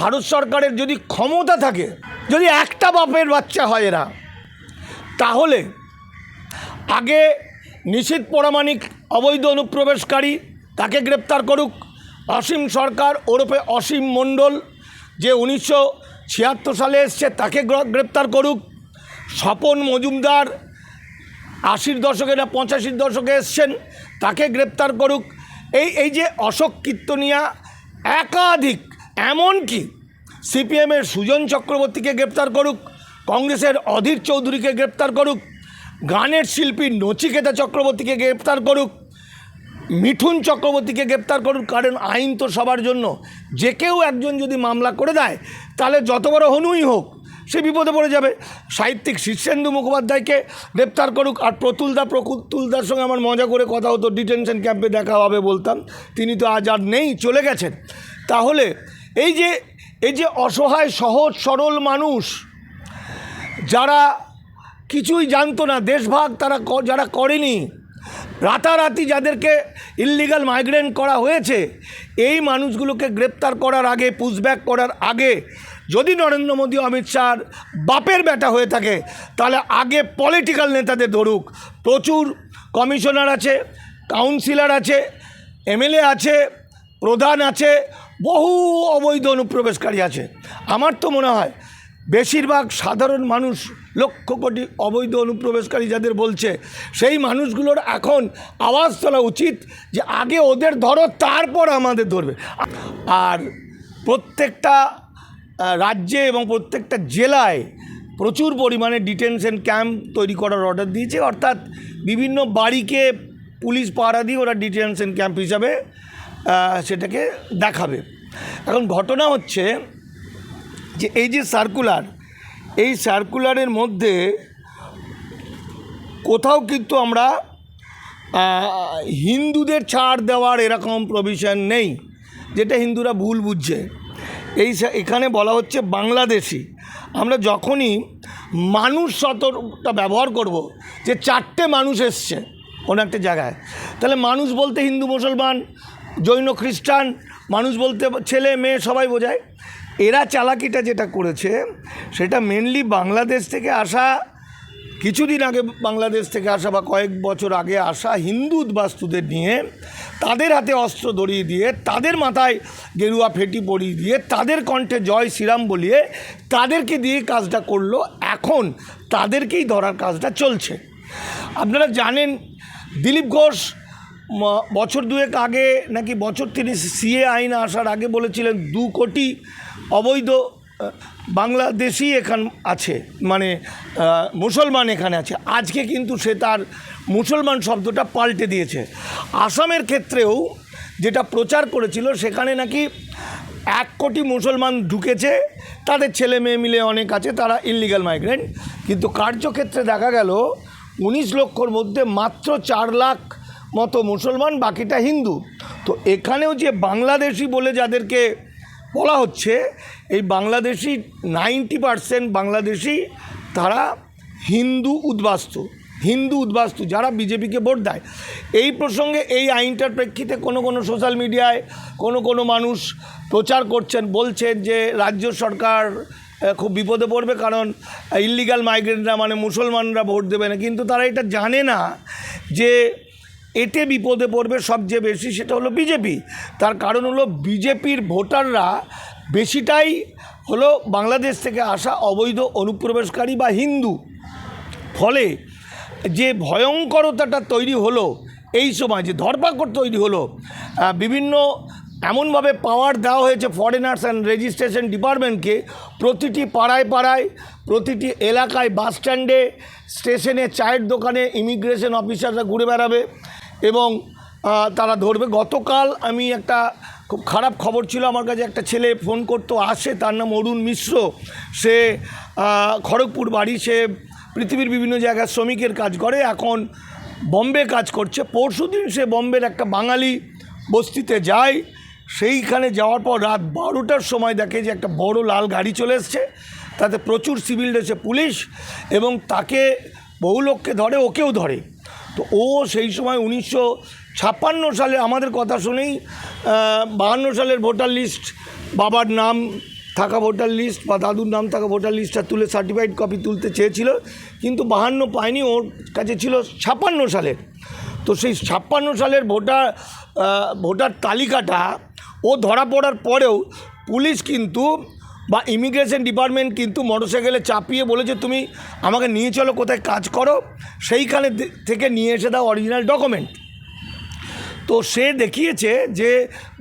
ভারত সরকারের যদি ক্ষমতা থাকে, যদি একটা বাপের বাচ্চা হয় এরা, তাহলে আগে নিশীত পরামাণিক অবৈধ অনুপ্রবেশকারী তাকে গ্রেপ্তার করুক। অসীম সরকার ওরফে অসীম মণ্ডল যে উনিশশো ছিয়াত্তর সালে এসছে তাকে গ্রেপ্তার করুক। স্বপন মজুমদার আশির দশকে না পঁচাশির দশকে এসছেন, তাকে গ্রেপ্তার করুক। এই এই যে অশোক কীর্তনিয়া একাধিক এমনকি সিপিএমের সুজন চক্রবর্তীকে গ্রেপ্তার করুক, কংগ্রেসের অধীর চৌধুরীকে গ্রেপ্তার করুক, গানের শিল্পী নচিকেতা চক্রবর্তীকে গ্রেপ্তার করুক, মিঠুন চক্রবর্তীকে গ্রেপ্তার করুন কারণ আইন তো সবার জন্য। যে কেউ একজন যদি মামলা করে দেয়, তাহলে যত বড় হনুই হোক, সে বিপদে পড়ে যাবে। সাহিত্যিক শীর্ষেন্দু মুখোপাধ্যায়কে গ্রেপ্তার করুক, আর প্রতুলদা প্রকুতুলদার সঙ্গে আমার মজা করে কথা হতো, ডিটেনশন ক্যাম্পে দেখা হবে বলতাম। তিনি তো আজ আর নেই, চলে গেছেন। তাহলে এই যে এই যে অসহায়, সহজ, সরল মানুষ, যারা কিছুই জানতো না, দেশভাগ তারা যারা করেনি, রাতারাতি যাদেরকে ইল্লিগাল মাইগ্রেন্ট করা হয়েছে, এই মানুষগুলোকে গ্রেপ্তার করার আগে পুশব্যাক করার আগে, যদি নরেন্দ্র মোদী অমিত শাহর বাপের বেটা হয়ে থাকে, তাহলে আগে পলিটিক্যাল নেতাদের ধরুক। প্রচুর কমিশনার আছে কাউন্সিলর আছে এমএলএ আছে, প্রধান আছে বহু অবৈধ অনুপ্রবেশকারী আছে। আমার তো মনে হয় বেশিরভাগ সাধারণ মানুষ লক্ষ কোটি অবৈধ অনুপ্রবেশকারী যাদের বলছে, সেই মানুষগুলোর এখন আওয়াজ তোলা উচিত যে আগে ওদের ধরো, তারপর আমাদের ধরবে। আর প্রত্যেকটা রাজ্যে এবং প্রত্যেকটা জেলায় প্রচুর পরিমাণে ডিটেনশন ক্যাম্প তৈরি করার অর্ডার দিয়েছে। অর্থাৎ বিভিন্ন বাড়িকে পুলিশ পাহারা দিয়ে ওরা ডিটেনশন ক্যাম্প হিসাবে সেটাকে দেখাবে। এখন ঘটনা হচ্ছে যে এই যে সার্কুলার এই সার্কুলারের মধ্যে কোথাও কিন্তু আমরা হিন্দুদের ছাড় দেওয়ার এরকম প্রভিশন নেই, যেটা হিন্দুরা ভুল বুঝছে। এই এখানে বলা হচ্ছে বাংলাদেশি। আমরা যখনই মানুষ শতটা ব্যবহার করব, যে চারটে মানুষ এসছে কোনো একটা জায়গায়, তাহলে মানুষ বলতে হিন্দু, মুসলমান জৈন খ্রিস্টান, মানুষ বলতে, ছেলে, মেয়ে সবাই বোঝায়। এরা চালাকিটা যেটা করেছে, সেটা মেনলি বাংলাদেশ থেকে আসা, কিছুদিন আগে বাংলাদেশ থেকে আসা বা কয়েক বছর আগে আসা হিন্দু উদ্বাস্তুদের নিয়ে তাদের হাতে অস্ত্র ধরিয়ে দিয়ে, তাদের মাথায় গেরুয়া ফেটি পরিয়ে দিয়ে, তাদের কণ্ঠে জয় শ্রীরাম বলিয়ে তাদেরকে দিয়ে কাজটা করল। এখন তাদেরকেই ধরার কাজটা চলছে। আপনারা জানেন, দিলীপ ঘোষ বছর দুয়েক আগে নাকি বছর তিনি সিএ আইন আসার আগে বলেছিলেন দু কোটি অবৈধ বাংলাদেশি এখান আছে মানে মুসলমান এখানে আছে। আজকে কিন্তু সে তার মুসলমান শব্দটা পাল্টে দিয়েছে। আসামের ক্ষেত্রেও যেটা প্রচার করেছিল, সেখানে নাকি এক কোটি মুসলমান ঢুকেছে, তাদের ছেলে মেয়ে মিলে অনেক আছে, তারা ইল্লিগাল মাইগ্রেন্ট কিন্তু কার্যক্ষেত্রে দেখা গেল, উনিশ লক্ষর মধ্যে মাত্র চার লাখ মতো মুসলমান, বাকিটা হিন্দু। তো এখানেও যে বাংলাদেশি বলে যাদেরকে বলা হচ্ছে, এই বাংলাদেশি নাইনটি পারসেন্ট বাংলাদেশি তারা হিন্দু উদ্বাস্তু হিন্দু উদ্বাস্তু, যারা বিজেপিকে ভোট দেয়। এই প্রসঙ্গে এই আইনটার প্রেক্ষিতে কোনো কোনো সোশ্যাল মিডিয়ায় কোনো কোনো মানুষ প্রচার করছেন, বলছেন যে রাজ্য সরকার খুব বিপদে পড়বে কারণ ইল্লিগাল মাইগ্রেন্টরা মানে মুসলমানরা ভোট দেবে না। কিন্তু তারা এটা জানে না যে এতে বিপদে পড়বে সবচেয়ে বেশি, সেটা হলো বিজেপি। তার কারণ হলো বিজেপির ভোটাররা বেশিটাই হলো বাংলাদেশ থেকে আসা অবৈধ অনুপ্রবেশকারী বা হিন্দু। ফলে যে ভয়ঙ্করতাটা তৈরি হলো এই সময়, যে ধরপাকড় তৈরি হলো বিভিন্ন এমনভাবে পাওয়ার দেওয়া হয়েছে ফরেনার্স অ্যান্ড রেজিস্ট্রেশন ডিপার্টমেন্টকে, প্রতিটি পাড়ায় পাড়ায়, প্রতিটি এলাকায় বাস স্ট্যান্ডে স্টেশনে চায়ের দোকানে ইমিগ্রেশন অফিসাররা ঘুরে বেড়াবে। এবং তারা ধরবে। গতকাল আমি একটা খুব খারাপ খবর ছিল, আমার কাছে একটা ছেলে ফোন করতো, আসে, তার নাম অরুণ মিশ্র। সে খড়গপুর বাড়ি, সে পৃথিবীর বিভিন্ন জায়গায় শ্রমিকের কাজ করে, এখন বম্বে কাজ করছে। পরশু দিন সে বম্বের একটা বাঙালি বস্তিতে যায়। সেইখানে যাওয়ার পর রাত বারোটার সময় দেখে যে একটা বড় লাল গাড়ি চলে এসছে। তাতে প্রচুর সিভিল ড্রেসে পুলিশ এবং তাকে বহু লোককে ধরে, ওকেও ধরে। তো ও সেই সময় উনিশশো ছাপ্পান্ন সালে আমাদের কথা শুনেই বাহান্ন সালের ভোটার লিস্ট, বাবার নাম থাকা ভোটার লিস্ট বা দাদুর নাম থাকা ভোটার লিস্টটা তুলে সার্টিফাইড কপি তুলতে চেয়েছিল, কিন্তু বাহান্ন পায়নি, ওর কাছে ছিল ছাপ্পান্ন সালের। তো সেই ছাপ্পান্ন সালের ভোটার ভোটার তালিকাটা ও ধরা পড়ার পরেও পুলিশ কিন্তু বা ইমিগ্রেশন ডিপার্টমেন্ট কিন্তু মোটরসাইকেলে চাপিয়ে বলেছে, তুমি আমাকে নিয়ে চলো, কোথায় কাজ করো? সেইখানে থেকে নিয়ে এসে দাও অরিজিনাল ডকুমেন্ট তো সে দেখিয়েছে যে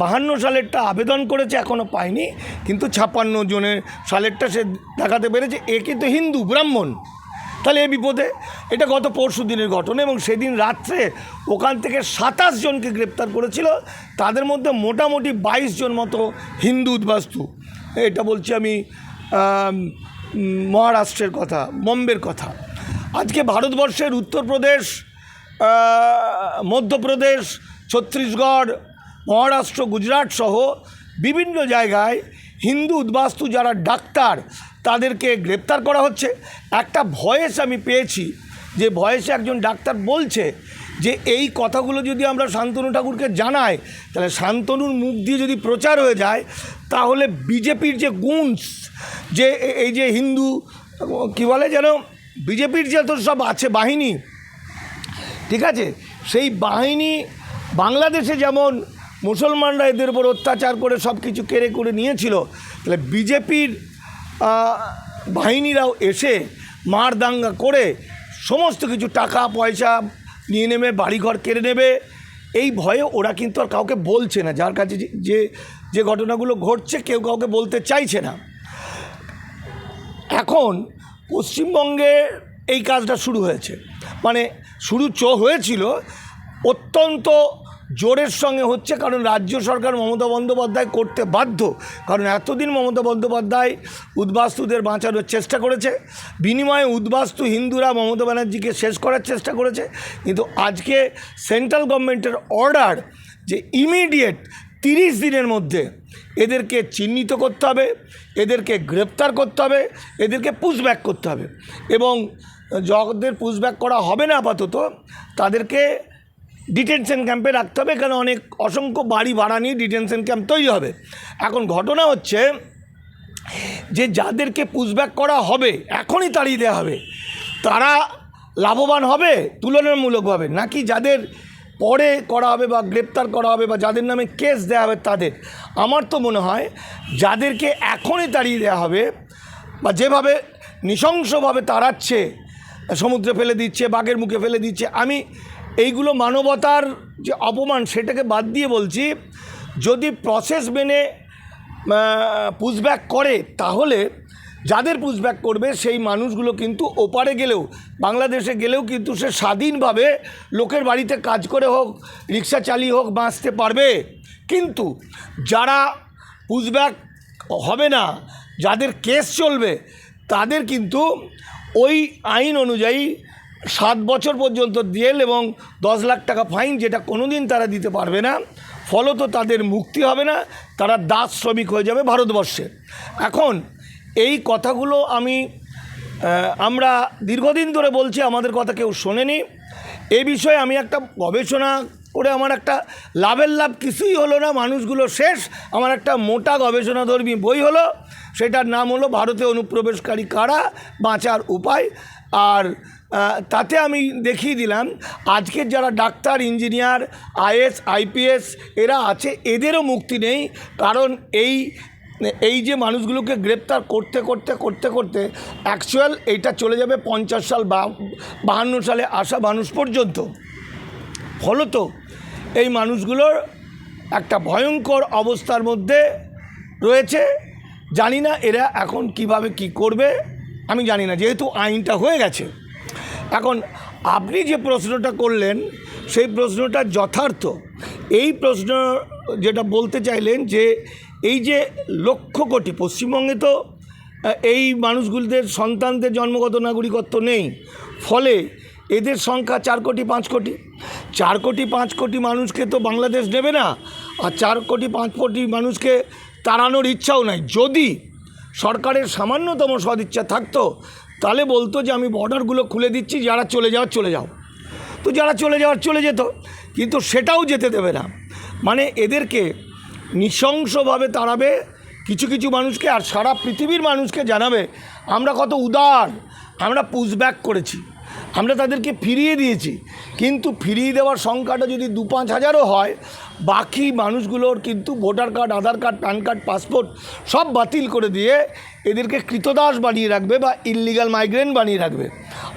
বাহান্ন সালেরটা আবেদন করেছে এখনও পায়নি। কিন্তু ছাপ্পান্ন জনের সালেরটা সে দেখাতে পেরেছে, এ কিন্তু হিন্দু, ব্রাহ্মণ। তাহলে এ বিপদে? এটা গত পরশু দিনের ঘটনা এবং সেদিন রাত্রে ওখান থেকে সাতাশ জনকে গ্রেপ্তার করেছিল। তাদের মধ্যে মোটামুটি বাইশ জন মতো হিন্দু উদ্বাস্তু। এটা বলছি আমি মহারাষ্ট্রের কথা, বম্বের কথা। আজকে ভারতবর্ষের উত্তরপ্রদেশ মধ্যপ্রদেশ, ছত্তিশগড়, মহারাষ্ট্র, গুজরাট সহ বিভিন্ন জায়গায় হিন্দু উদ্বাস্তু যারা ডাক্তার, তাদেরকে গ্রেপ্তার করা হচ্ছে। একটা ভয়েস আমি পেয়েছি, যে ভয়েসে একজন ডাক্তার বলছে যে এই কথাগুলো যদি আমরা শান্তনু ঠাকুরকে জানাই, তাহলে শান্তনুর মুখ দিয়ে যদি প্রচার হয়ে যায়, তাহলে বিজেপির যে গুণস যে এই যে হিন্দু, কী বলে যেন, বিজেপির যে তো সব আছে, বাহিনী, ঠিক আছে? সেই বাহিনী, বাংলাদেশে যেমন মুসলমানরা এদের উপর অত্যাচার করে সব কিছু কেড়ে করে নিয়েছিল, তাহলে বিজেপির বাহিনীরাও এসে মার দাঙ্গা করে সমস্ত কিছু টাকা, পয়সা নিয়ে নেবে, বাড়িঘর কেড়ে নেবে। এই ভয়ে ওরা কিন্তু আর কাউকে বলছে না। যার কাছে যে- যে ঘটনাগুলো ঘটছে, কেউ কাউকে বলতে চাইছে না। এখন পশ্চিমবঙ্গে এই কাজটা শুরু হয়েছে। মানে শুরু চ, হয়েছিল অত্যন্ত জোরের সঙ্গে হচ্ছে কারণ রাজ্য সরকার মমতা বন্দ্যোপাধ্যায় করতে বাধ্য। কারণ এতদিন মমতা বন্দ্যোপাধ্যায় উদ্বাস্তুদের বাঁচানোর চেষ্টা করেছে। বিনিময়ে উদ্বাস্তু হিন্দুরা মমতা ব্যানার্জিকে শেষ করার চেষ্টা করেছে। কিন্তু আজকে সেন্ট্রাল গভর্নমেন্টের অর্ডার যে ইমিডিয়েট তিরিশ দিনের মধ্যে এদেরকে চিহ্নিত করতে হবে, এদেরকে গ্রেপ্তার করতে হবে, এদেরকে পুশব্যাক করতে হবে। এবং যাদের পুশব্যাক করা হবে না আপাতত, তাদেরকে ডিটেনশন ক্যাম্পে রাখতে হবে কারণ অনেক অসংখ্য বাড়ি ভাড়া নিয়ে ডিটেনশন ক্যাম্প তৈরি হবে। এখন ঘটনা হচ্ছে যে যাদেরকে পুশব্যাক করা হবে, এখনই তাড়িয়ে দেওয়া হবে। তারা লাভবান হবে তুলনামূলকভাবে নাকি যাদের পরে করা হবে বা গ্রেপ্তার করা হবে বা যাদের নামে কেস দেওয়া হবে তাদের? আমার তো মনে হয় যাদেরকে এখনই তাড়িয়ে দেওয়া হবে বা যেভাবে নৃশংসভাবে তাড়াচ্ছে, সমুদ্রে ফেলে দিচ্ছে, বাঘের মুখে ফেলে দিচ্ছে, আমি এইগুলো মানবতার যে অপমান সেটাকে বাদ দিয়ে বলছি, যদি প্রসেস মেনে পুশব্যাক করে, তাহলে যাদের পুশব্যাক করবে, সেই মানুষগুলো কিন্তু ওপারে গেলেও, বাংলাদেশে গেলেও কিন্তু সে স্বাধীনভাবে লোকের বাড়িতে কাজ করে হোক, রিক্সা চালিয়ে হোক, বাঁচতে পারবে। কিন্তু যারা পুশব্যাক হবে না, যাদের কেস চলবে, তাদের কিন্তু ওই আইন অনুযায়ী সাত বছর পর্যন্ত জেল এবং দশ লাখ টাকা ফাইন যেটা কোনো দিন তারা দিতে পারবে না, ফলত তাদের মুক্তি হবে না, তারা দাস শ্রমিক হয়ে যাবে ভারতবর্ষে। এখন এই কথাগুলো আমি আমরা দীর্ঘদিন ধরে বলছি, আমাদের কথা কেউ শোনেনি। এ বিষয়ে আমি একটা গবেষণা করে আমার একটা লাভের লাভ কিছুই হলো না, মানুষগুলো শেষ। আমার একটা মোটা গবেষণাধর্মী বই হলো, সেটার নাম হলো, ভারতে অনুপ্রবেশকারী কারা? বাঁচার উপায়। আর তাতে আমি দেখিয়ে দিলাম, আজকের যারা ডাক্তার, ইঞ্জিনিয়ার, আইএস, আইপিএস, এরা আছে, এদেরও মুক্তি নেই, কারণ এই এই যে মানুষগুলোকে গ্রেপ্তার করতে করতে করতে করতে অ্যাকচুয়াল এইটা চলে যাবে পঞ্চাশ সাল বা বাহান্ন সালে আসা মানুষ পর্যন্ত। ফলত এই মানুষগুলোর একটা ভয়ঙ্কর অবস্থার মধ্যে রয়েছে। জানি না এরা এখন কীভাবে কি করবে, আমি জানি না, যেহেতু আইনটা হয়ে গেছে। এখন আপনি যে প্রশ্নটা করলেন, সেই প্রশ্নটা যথার্থ। এই প্রশ্ন যেটা বলতে চাইলেন যে, এই যে লক্ষ কোটি, পশ্চিমবঙ্গে তো এই মানুষগুলোদের সন্তানদের জন্মগত নাগরিকত্ব নেই। ফলে এদের সংখ্যা চার কোটি পাঁচ কোটি। চার কোটি পাঁচ কোটি মানুষকে তো বাংলাদেশ নেবে না, আর চার কোটি পাঁচ কোটি মানুষকে তাড়ানোর ইচ্ছাও নাই। যদি সরকারের সামান্যতম সদিচ্ছা থাকতো তাহলে বলতো যে আমি বর্ডারগুলো খুলে দিচ্ছি, যারা চলে যাওয়ার চলে যাও। তো যারা চলে যাওয়ার চলে যেত, কিন্তু সেটাও যেতে দেবে না। মানে এদেরকে নৃশংসভাবে তাড়াবে, কিছু কিছু মানুষকে আর সারা পৃথিবীর মানুষকে জানাবে, আমরা কত উদার, আমরা পুশব্যাক করেছি, আমরা তাদেরকে ফিরিয়ে দিয়েছি। কিন্তু ফিরিয়ে দেওয়ার সংখ্যাটা যদি দু পাঁচ হাজারও হয়, বাকি মানুষগুলোর কিন্তু voter card Aadhaar card PAN card passport সব বাতিল করে দিয়ে এদেরকে কৃতদাস বানিয়ে রাখবে বা ইললিগাল মাইগ্রেন্ট বানিয়ে রাখবে।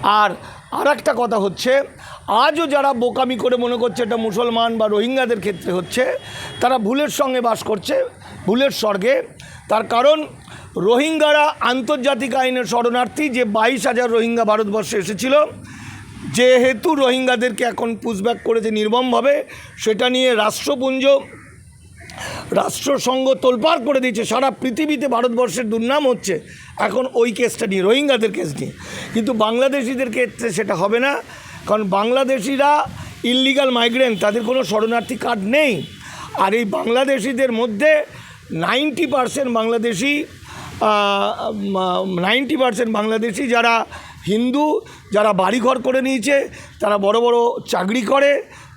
আর আর একটা কথা হচ্ছে, আজও যারা বোকামি করে মনে করছে এটা মুসলমান বা রোহিঙ্গাদের ক্ষেত্রে হচ্ছে, তারা ভুলের সঙ্গে বাস করছে, ভুলের স্বর্গে। তার কারণ, রোহিঙ্গারা আন্তর্জাতিক আইনের শরণার্থী, যে বাইশ হাজার রোহিঙ্গা ভারতবর্ষে এসেছিল, যেহেতু রোহিঙ্গাদেরকে এখন পুশব্যাক করেছে নির্মমভাবে, সেটা নিয়ে রাষ্ট্রপুঞ্জ রাষ্ট্রসংঘ তোলপাড় করে দিয়েছে। সারা পৃথিবীতে ভারতবর্ষের দুর্নাম হচ্ছে এখন ওই কেসটা নিয়ে, রোহিঙ্গাদের কেস নিয়ে। কিন্তু বাংলাদেশিদের ক্ষেত্রে সেটা হবে না, কারণ বাংলাদেশিরা ইললিগাল মাইগ্রেন্ট তাদের কোনো শরণার্থী কার্ড নেই। আর এই বাংলাদেশিদের মধ্যে ninety percent Bangladeshi ninety percent Bangladeshi যারা হিন্দু, যারা বাড়িঘর করে নিয়েছে, তারা বড় বড় চাকরি করে,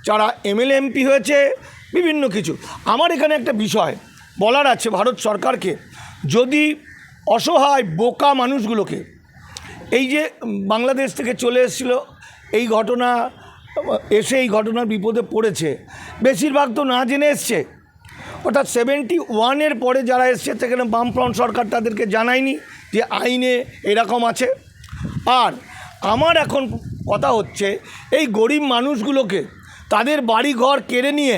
যারা এমএলএ এমপি হয়েছে বিভিন্ন কিছু। আমার এখানে একটা বিষয় বলার আছে ভারত সরকারকে। যদি অসহায়, বোকা মানুষগুলোকে এই যে বাংলাদেশ থেকে চলে এসেছিল, এই ঘটনা, এসে এই ঘটনার বিপদে পড়েছে, বেশিরভাগ তো না জেনে এসছে। অর্থাৎ সেভেন্টি ওয়ানের পরে যারা এসছে, সেখানে বামফ্রন্ট সরকার তাদেরকে জানায়নি যে আইনে এরকম আছে। আর আমার এখন কথা হচ্ছে, এই গরিব মানুষগুলোকে তাদের বাড়ি ঘর কেড়ে নিয়ে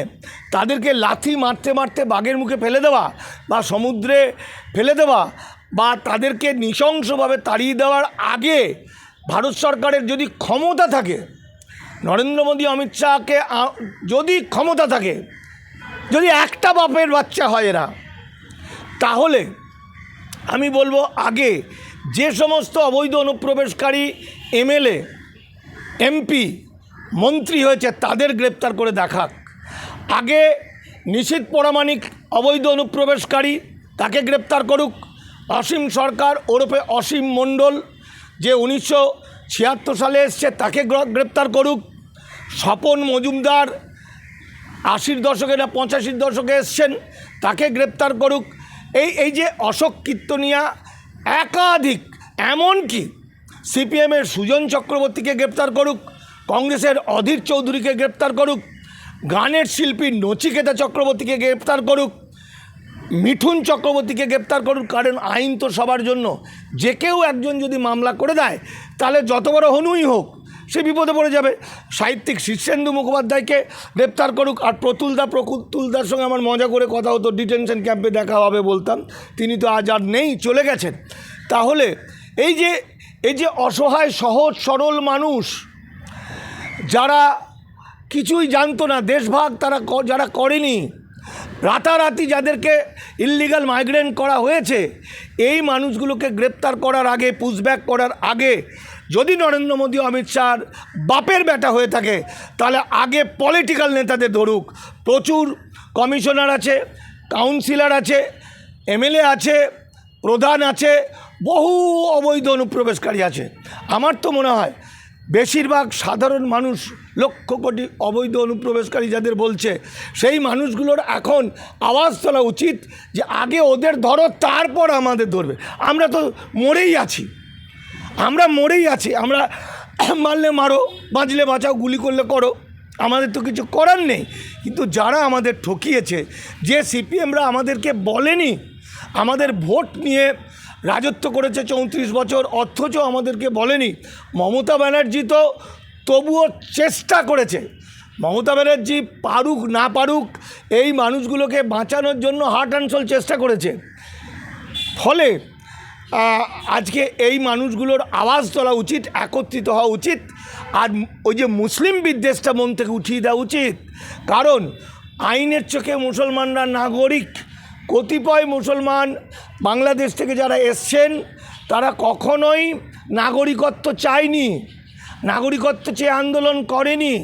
তাদেরকে লাথি মারতে মারতে বাঘের মুখে ফেলে দেওয়া বা সমুদ্রে ফেলে দেওয়া বা তাদেরকে নৃশংসভাবে তাড়িয়ে দেওয়ার আগে ভারত সরকারের যদি ক্ষমতা থাকে, নরেন্দ্র মোদী, অমিত শাহকে যদি ক্ষমতা থাকে, যদি একটা বাপের বাচ্চা হয় এরা, তাহলে আমি বলব আগে যে সমস্ত অবৈধ অনুপ্রবেশকারী এমএলএ, এমপি মন্ত্রী হয়েছে, তাদের গ্রেপ্তার করে দেখাক। আগে নিশীত পরামাণিক অবৈধ অনুপ্রবেশকারী তাকে গ্রেপ্তার করুক। অসীম সরকার ওরফে অসীম মণ্ডল যে উনিশশো ছিয়াত্তর সালে এসছে, তাকে গ্রেপ্তার করুক। স্বপন মজুমদার আশির দশকে না পঁচাশির দশকে এসছেন, তাকে গ্রেপ্তার করুক। এই এই যে অশোক কীর্তনিয়া একাধিক, এমনকি সিপিএমের সুজন চক্রবর্তীকে গ্রেপ্তার করুক। কংগ্রেসের অধীর চৌধুরীকে গ্রেপ্তার করুক, গানের শিল্পী নচিকেতা চক্রবর্তীকে গ্রেপ্তার করুক, মিঠুন চক্রবর্তীকে গ্রেপ্তার করুন কারণ আইন তো সবার জন্য। যে কেউ একজন যদি মামলা করে দেয়, তাহলে যত বড় হনুই হোক, সে বিপদে পড়ে যাবে। সাহিত্যিক শীর্ষেন্দু মুখোপাধ্যায়কে গ্রেপ্তার করুক, আর প্রতুলদা প্রকুতুলদার সঙ্গে আমার মজা করে কথা হতো, ডিটেনশন ক্যাম্পে দেখা হবে বলতাম। তিনি তো আজ আর নেই, চলে গেছেন। তাহলে এই যে এই যে অসহায়, সহজ, সরল মানুষ যারা কিছুই জানতো না, দেশভাগ তারা যারা করেনি, রাতারাতি যাদেরকে ইললিগাল মাইগ্রেন্ট করা হয়েছে, এই মানুষগুলোকে গ্রেপ্তার করার আগে পুশব্যাক করার আগে, যদি নরেন্দ্র মোদী অমিত শাহর বাপের বেটা হয়ে থাকে, তাহলে আগে পলিটিক্যাল নেতাদের ধরুক। প্রচুর কমিশনার আছে কাউন্সিলর আছে, এমএলএ আছে, প্রধান আছে, বহু অবৈধ অনুপ্রবেশকারী আছে। আমার তো মনে হয় বেশিরভাগ সাধারণ মানুষ লক্ষ কোটি অবৈধ অনুপ্রবেশকারী যাদের বলছে, সেই মানুষগুলোর এখন আওয়াজ তোলা উচিত যে আগে ওদের ধরো, তারপর আমাদের ধরবে। আমরা তো মরেই আছি। আমরা মরেই আছি। আমরা মারলে মারো, বাঁচলে বাঁচাও, গুলি করলে করো। আমাদের তো কিছু করার নেই। কিন্তু যারা আমাদের ঠকিয়েছে, যে সিপিএমরা আমাদেরকে বলেনি, আমাদের ভোট নিয়ে রাজত্ব করেছে চৌত্রিশ বছর, অথচ আমাদেরকে বলেনি। মমতা ব্যানার্জি তো তবুও চেষ্টা করেছে। মমতা ব্যানার্জি পারুক না পারুক, এই মানুষগুলোকে বাঁচানোর জন্য হার্ট অ্যান্ড সোল চেষ্টা করেছে। ফলে আজকে এই মানুষগুলোর আওয়াজ তোলা উচিত, একত্রিত হওয়া উচিত, আর ওই যে মুসলিম বিদ্বেষটা মন থেকে উঠিয়ে দেওয়া উচিত। কারণ, আইনের চোখে মুসলমানরা নাগরিক। কতিপয় মুসলমান বাংলাদেশ থেকে যারা এসছেন, তারা কখনোই নাগরিকত্ব চায়নি, নাগরিকত্ব চেয়ে আন্দোলন করেনি।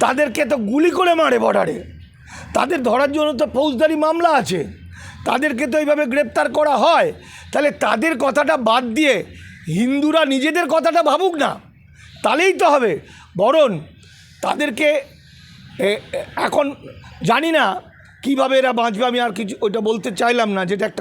তাদেরকে তো গুলি করে মারে বর্ডারে। তাদের ধরার জন্য তো ফৌজদারি মামলা আছে। তাদেরকে তো এইভাবে গ্রেপ্তার করা হয়। তাহলে তাদের কথাটা বাদ দিয়ে হিন্দুরা নিজেদের কথাটা ভাবুক না। তাহলেই তো হবে। বরং তাদেরকে এখন জানি না কীভাবে এরা বাঁচবে আমি আর কিছু ওইটা বলতে চাইলাম না যেটা একটা